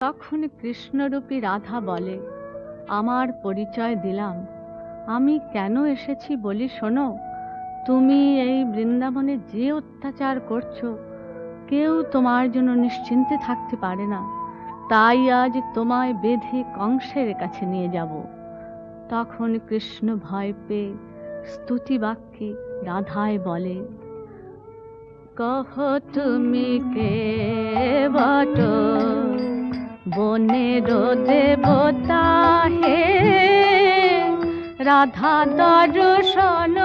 তখন কৃষ্ণরূপী রাধা বলে, আমার পরিচয় দিলাম। আমি কেন এসেছি বলি শোনো। তুমি এই বৃন্দাবনে যে অত্যাচার করছ, কেউ তোমার জন্য নিশ্চিন্তে থাকতে পারে না। তাই আজ তোমায় বেঁধে কংসের কাছে নিয়ে যাব। তখন কৃষ্ণ ভয় পেয়ে স্তুতি বাক্যে রাধায় বলে, কহ তুমি কে বট? বনের দেবতা হে রাধা দর্শন